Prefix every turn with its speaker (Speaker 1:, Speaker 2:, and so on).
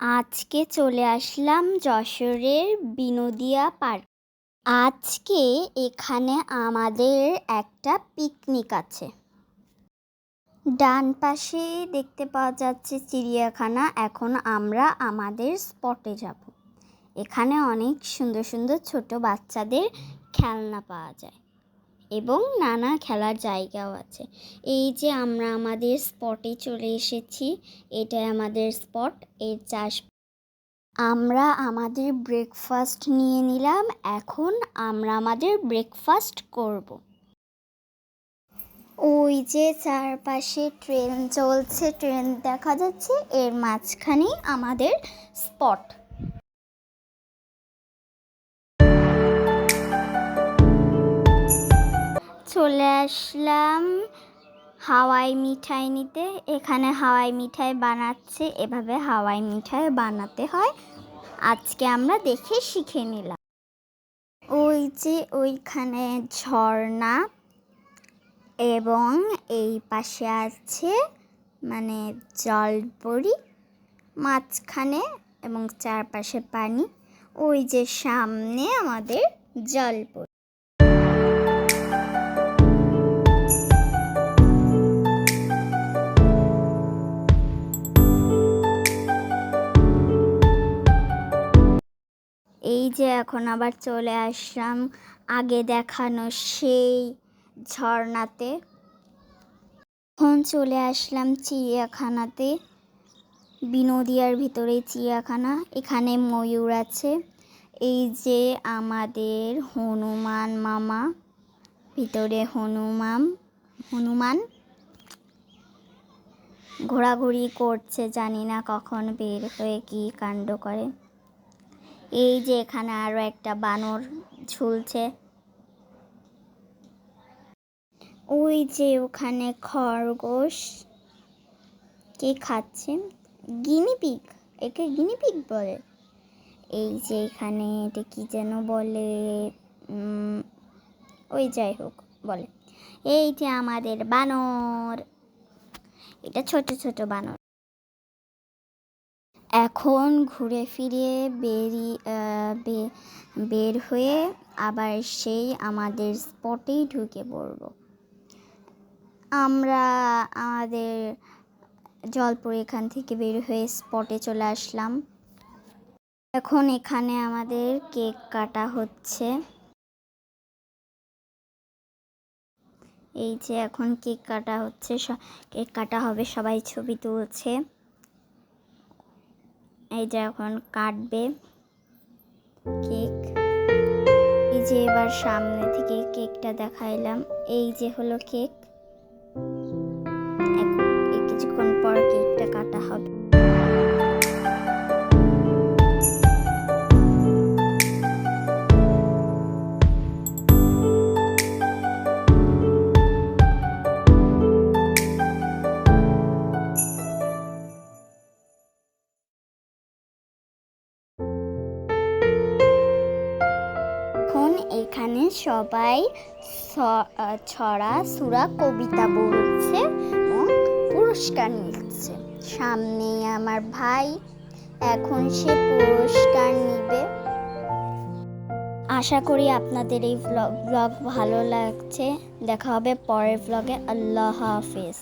Speaker 1: আজকে চলে আসলাম যশোরের বিনোদিয়া পার্ক। আজকে এখানে আমাদের একটা পিকনিক আছে। ডান পাশে দেখতে পাওয়া যাচ্ছে চিড়িয়াখানা। এখন আমরা আমাদের স্পটে যাব। এখানে অনেক সুন্দর সুন্দর ছোট বাচ্চাদের খেলনা পাওয়া যায়। এবং নানা খেলার জায়গাও আছে। এই যে আমরা আমাদের স্পটে চলে এসেছি, এটাই আমাদের স্পট এর চাষ আমরা আমাদের ব্রেকফাস্ট নিয়ে নিলাম, এখন আমরা আমাদের ব্রেকফাস্ট করব। ওই যে চারপাশে ট্রেন চলছে ট্রেন দেখা যাচ্ছে, এর মাঝখানেই আমাদের স্পট চলে আসলাম হাওয়াই মিঠাই নিতে। এখানে হাওয়াই মিঠাই বানাচ্ছে, এভাবে হাওয়াই মিঠাই বানাতে হয়। আজকে আমরা দেখে শিখে নিলাম। ওই যে ওইখানে ঝর্ণা এবং এই পাশে আছে মানে জলপরি, মাঝখানে এবং চারপাশে পানি। ওই যে সামনে আমাদের জলপরি। এই যে এখন আবার চলে আসলাম আগে দেখানো সেই ঝর্ণাতে। এখন চলে আসলাম চিড়িয়াখানাতে, বিনোদিয়ার ভিতরে চিড়িয়াখানা, এখানে ময়ূর আছে। এই যে আমাদের হনুমান মামা, ভিতরে হনুমান হনুমান? ঘোরাঘুরি করছে, জানি না কখন বের হয়ে কি কাণ্ড করে। এই যে এখানে আরও একটা বানর ঝুলছে। ওই যে ওখানে খরগোশ। কে খাচ্ছে? গিনিপিগ একে গিনিপিগ বলে। এই যে এখানে এটা কি যেন বলে? ওই যাই হোক বলে। এই যে আমাদের বানর। এটা ছোট ছোট বানর। এখন ঘুরে ফিরে বেরি বের হয়ে আবার সেই আমাদের স্পটেই ঢুকে পড়ব। আমরা আমাদের জলপুর এখান থেকে বের হয়ে স্পটে চলে আসলাম। এখন এখানে আমাদের কেক কাটা হচ্ছে। এই যে এখন কেক কাটা হচ্ছে কেক কাটা হবে, সবাই ছবি তুলছে। যে এখন কাটবে কেক। এই যে এবার সামনে থেকে কেকটা দেখাইলাম। এই যে হলো কেক। এখন এখন সবাই ছড়া, সুরা, কবিতা বলছে এবং পুরস্কার নিচ্ছে। সামনে আমার ভাই, এখন সে পুরস্কার নিবে। আশা করি আপনাদের এই ব্লগ ভালো লাগছে। দেখা হবে পরের ব্লগে আল্লাহ হাফেজ।